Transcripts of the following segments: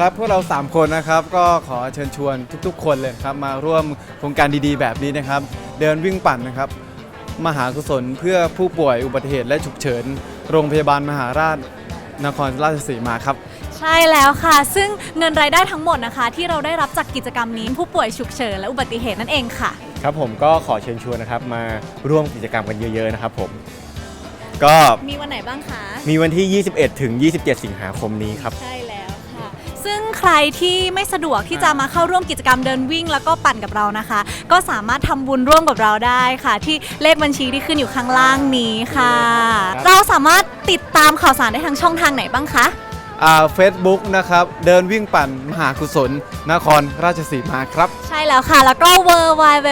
ครับพวกเรา 3 คนนะครับก็ขอเชิญชวนทุกๆ คนเลยครับมาร่วมโครงการดีๆ แบบนี้นะครับ เดินวิ่งปั่นนะครับ มหากุศลเพื่อผู้ป่วยอุบัติเหตุและฉุกเฉิน โรงพยาบาลมหาราชนครราชสีมาครับ ใช่แล้วค่ะ ซึ่งเงินรายได้ทั้งหมดนะคะ ที่เราได้รับจากกิจกรรมนี้ผู้ป่วยฉุกเฉินและอุบัติเหตุนั่นเองค่ะ ครับผมก็ขอเชิญชวนนะครับมาร่วมกิจกรรมกันเยอะๆนะครับผม ก็มีวันไหนบ้างคะ มีวันที่ 21 ถึง 27 สิงหาคมนี้ครับ ใช่แล้วค่ะ ซึ่งใครที่ไม่สะดวกที่จะมาเข้าร่วมกิจกรรมเดินวิ่ง แล้วก็ปั่นกับเรานะคะ ก็สามารถทำบุญร่วมกับเราได้ค่ะ ที่เลขบัญชีที่ขึ้นอยู่ข้างล่างนี้ค่ะ ครับ เราสามารถติดตามข่าวสารได้ทางช่องทางไหนบ้างคะอ่าเฟซบุ๊กนะครับ เดินวิ่งปั่นมหากุศล นครราชสีมาครับ ใช่แล้วค่ะ แล้วก็ w w w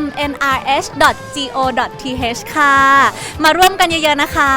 m n r h g o t h ค่ะ มาร่วมกันเยอะๆนะคะ